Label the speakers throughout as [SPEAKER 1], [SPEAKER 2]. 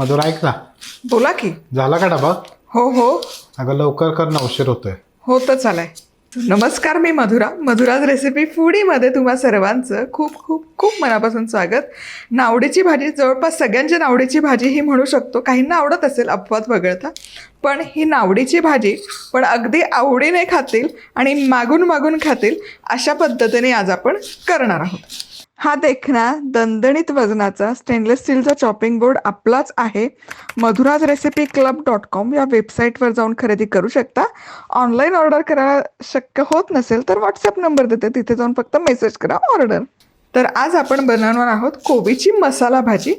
[SPEAKER 1] मधुर ऐक ना.
[SPEAKER 2] बोला की.
[SPEAKER 1] झाला का डबा?
[SPEAKER 2] हो हो.
[SPEAKER 1] अगं लवकर कर ना उशीर होतोय.
[SPEAKER 2] होतच आलाय नमस्कार मी मधुरा. मधुराज रेसिपी फूडीमध्ये तुम्हा सर्वांचं खूप खूप खूप मनापासून स्वागत. नावडीची भाजी जवळपास सगळ्यांची नावडीची भाजी ही म्हणू शकतो. काहींना आवडत असेल अपवाद वगळता. पण ही नावडीची भाजी पण अगदी आवडीने खातील आणि मागून मागून खातील अशा पद्धतीने आज आपण करणार आहोत. हा देखना दणदणीत वजनाचा स्टेनलेस स्टीलचा चॉपिंग बोर्ड आपलाच आहे. Madhuraj recipe club dot com या वेबसाईटवर जाऊन खरेदी करू शकता. ऑनलाईन ऑर्डर करायला शक्य होत नसेल तर व्हॉट्सअप नंबर देते. तिथे जाऊन फक्त मेसेज करा ऑर्डर तर आज आपण बनवणार आहोत कोबीची मसाला भाजी.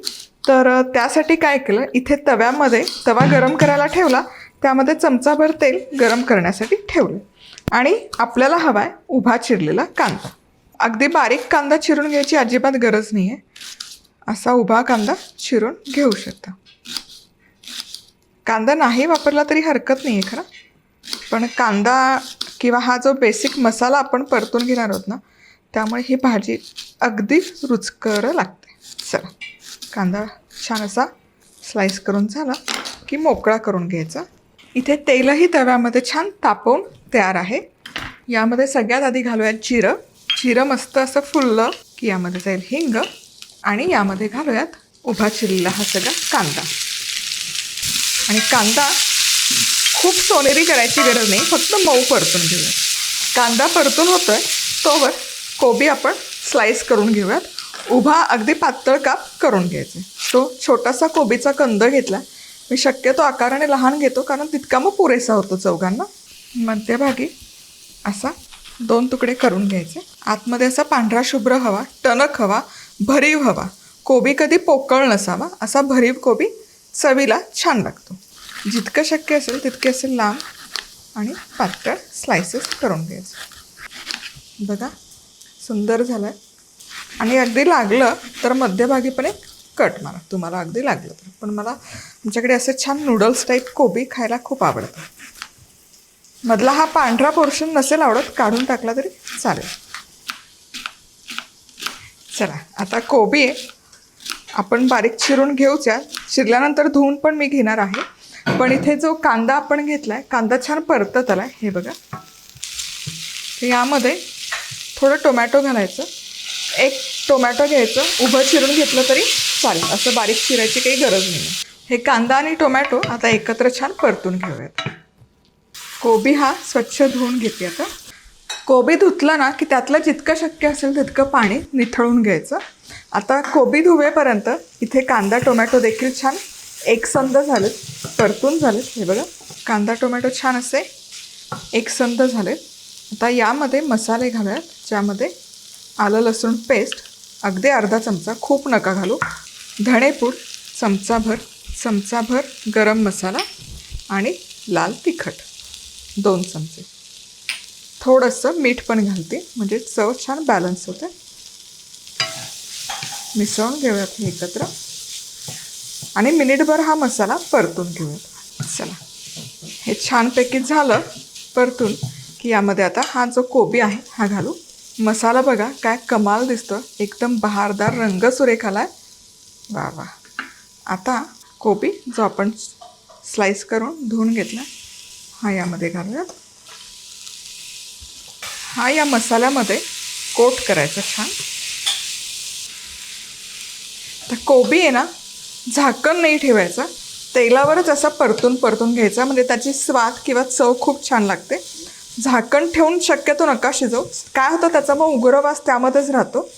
[SPEAKER 2] तर त्यासाठी काय केलं? इथे तव्यामध्ये तवा गरम करायला ठेवला. त्यामध्ये चमचाभर तेल गरम करण्यासाठी ठेवलं. आणि आपल्याला हवा आहे उभा चिरलेला कांदा. अगदी बारीक कांदा चिरून घ्यायची अजिबात गरज नाही आहे असा उभा कांदा चिरून घेऊ शकता. कांदा नाही वापरला तरी हरकत नाही आहे खरं. पण कांदा किंवा हा जो बेसिक मसाला आपण परतून घेणार आहोत ना त्यामुळे ही भाजी अगदी रुचकर लागते. चला कांदा छान असा स्लाईस करून झाला की मोकळा करून घ्यायचा. इथे तेलही तव्यामध्ये छान तापवून तयार आहे. यामध्ये सगळ्यात आधी घालूयात जिरं. जिरं मस्त असं फुललं की यामध्ये जाईल हिंग आणि यामध्ये घालूयात उभा चिरलेला हा सगळा कांदा. आणि कांदा खूप सोनेरी करायची गरज नाही फक्त मऊ परतून घेऊयात. कांदा परतून होतोय तोवर कोबी आपण स्लाईस करून घेऊयात. उभा अगदी पातळ काप करून घ्यायचे. तो छोटासा कोबीचा कंद घेतला. मी शक्यतो आकाराने लहान घेतो कारण तितका मग पुरेसा होतो चौघांना. मध्यभागी असा दोन तुकडे करून घ्यायचे. आतमध्ये असा पांढरा शुभ्र हवा टणक हवा भरीव हवा. कोबी कधी पोकळ नसावा असा भरीव कोबी चवीला छान लागतो. जितकं शक्य असेल तितके असेल लांब आणि पातळ स्लायसेस करून घ्यायचे. बघा सुंदर झालं आहे आणि अगदी लागलं तर मध्यभागी पण एक कट मारा. तुम्हाला अगदी लागलं तर. पण मला आमच्याकडे असं छान नूडल्स टाईप कोबी खायला खूप आवडतं मधला हा पांढरा पोर्शन नसेल आवडत काढून टाकला तरी चालेल. चला आता कोबी आहे आपण बारीक चिरून घेऊच्या. चिरल्यानंतर धुवून पण मी घेणार आहे. पण इथे जो कांदा आपण घेतला आहे कांदा छान परतत आला हे बघा. यामध्ये थोडं टोमॅटो घालायचं. एक टोमॅटो घ्यायचं. उभं चिरून घेतलं तरी चालेल. असं बारीक चिरायची काही गरज नाही. हे कांदा आणि टोमॅटो आता एकत्र छान परतून घेऊयात. कोबी हा स्वच्छ धुवून घेते आता. कोबी धुतला ना की त्यातलं जितकं शक्य असेल तितकं पाणी निथळून घ्यायचं. आता कोबी धुवेपर्यंत इथे कांदा टोमॅटो देखील छान एकसंध झालेत परतून झालेत. हे बघा कांदा टोमॅटो छान असे एकसंध झालेत. आता यामध्ये मसाले घालूयात ज्यामध्ये आलं लसूण पेस्ट अगदी अर्धा चमचा खूप नका घालू. धणेपूड चमचाभर चमचाभर गरम मसाला आणि लाल तिखट दोन चमचे. थोडंसं मीठ पण घालते. म्हणजे चव छान बॅलन्स होते. मिसळून घेऊयात हे एकत्र. आणि मिनिटभर हा मसाला परतून घेऊयात. चला. हे छानपैकी झालं परतून की यामध्ये आता हा जो कोबी आहे हा घालू. मसाला बघा काय कमाल दिसतो. एकदम बहारदार रंग सुरेख आहे वा वा. आता कोबी जो आपण स्लाईस करून धुवून घेतला हा यामध्ये घालूयात. हा या मसाल्यामध्ये कोट करायचा छान. तर कोबी आहे ना झाकण नाही ठेवायचा. तेलावरच असा परतून परतून घ्यायचा म्हणजे त्याची स्वाद किंवा चव खूप छान लागते. झाकण ठेवून शक्यतो नका शिजव. काय होतं त्याचा मग उग्र वास त्यामध्येच राहतो.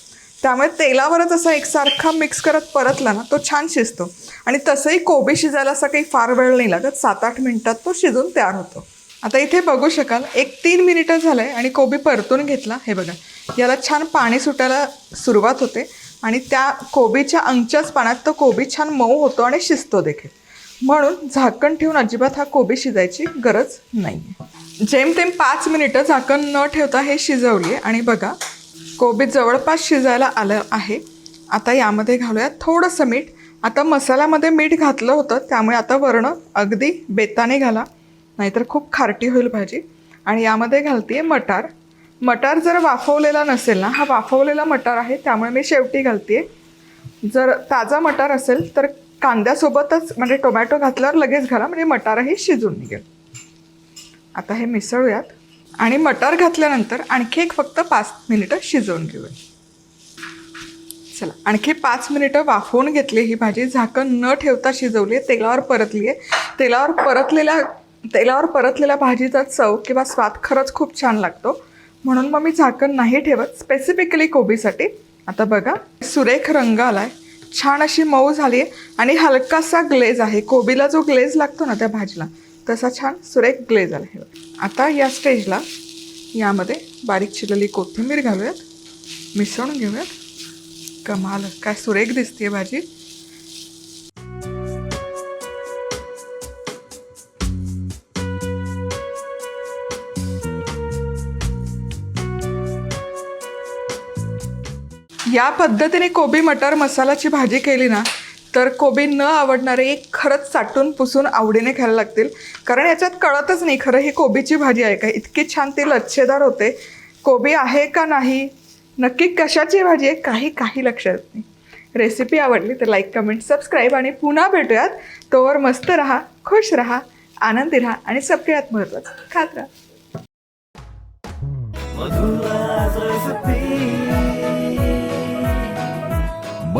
[SPEAKER 2] त्यामुळे तेलावरच असा एकसारखा मिक्स करत परतला ना तो छान शिजतो. आणि तसंही कोबी शिजायला असा काही फार वेळ नाही लागत. सात आठ मिनटात तो शिजून तयार होतो. आता इथे बघू शकाल एक तीन मिनिटं झालं आहे आणि कोबी परतून घेतला. हे बघा याला छान पाणी सुटायला सुरुवात होते आणि त्या कोबीच्या अंगच्याच पाण्यात तो कोबी छान मऊ होतो आणि शिजतो देखील. म्हणून झाकण ठेवून अजिबात हा कोबी शिजायची गरज नाही आहे जेमतेम पाच मिनिटं झाकण न ठेवता हे शिजवली आहे आणि बघा कोबी जवळपास शिजायला आलं आहे. आता यामध्ये घालूयात थोडंसं मीठ. आता मसाल्यामध्ये मीठ घातलं होतं त्यामुळे आता वरणं अगदी बेताने घाला. नाहीतर खूप खारटी होईल भाजी. आणि यामध्ये घालते मटार. मटार जर वाफवलेला नसेल ना हा वाफवलेला मटार आहे त्यामुळे मी शेवटी घालते जर ताजा मटार असेल तर कांद्यासोबतच म्हणजे टोमॅटो घातल्यावर लगेच घाला म्हणजे मटारही शिजून निघेल. आता हे मिसळूयात. आणि मटार घातल्यानंतर आणखी एक फक्त पाच मिनिटं शिजवून घेऊया. चला आणखी पाच मिनिटं वाफवून घेतली ही भाजी. झाकण न ठेवता शिजवली आहे तेलावर परतली आहे तेलावर परतलेल्या तेलावर परतलेल्या भाजीचा चव किंवा स्वाद खरंच खूप छान लागतो. म्हणून मग मी झाकण नाही ठेवत. स्पेसिफिकली कोबीसाठी. आता बघा सुरेख रंग आलाय. छान अशी मऊ झाली आहे. आणि हलकासा ग्लेज आहे. कोबीला जो ग्लेज लागतो ना त्या भाजीला तसा छान सुरेख ग्लेज आला आहे. आता या स्टेजला यामध्ये बारीक चिरलेली कोथिंबीर घालूयात. मिसळून घेऊयात. कमाल. काय सुरेख दिसते भाजी. या पद्धतीने कोबी मटर मसालाची भाजी केली ना तर कोबी न आवडणारे एक खरंच चाटून पुसून आवडीने खायला लागतील. कारण याच्यात कळतच नाही खरं ही कोबीची भाजी आहे का? इतकी छान ती लच्छेदार होते. कोबी आहे का नाही? नक्की कशाची भाजी आहे? काही काही लक्षात नाही. रेसिपी आवडली तर लाईक कमेंट सबस्क्राईब आणि पुन्हा भेटूयात. तोवर मस्त रहा खुश रहा आनंदी राहा आणि सगळ्यात महत्त्वाचं खात राहा.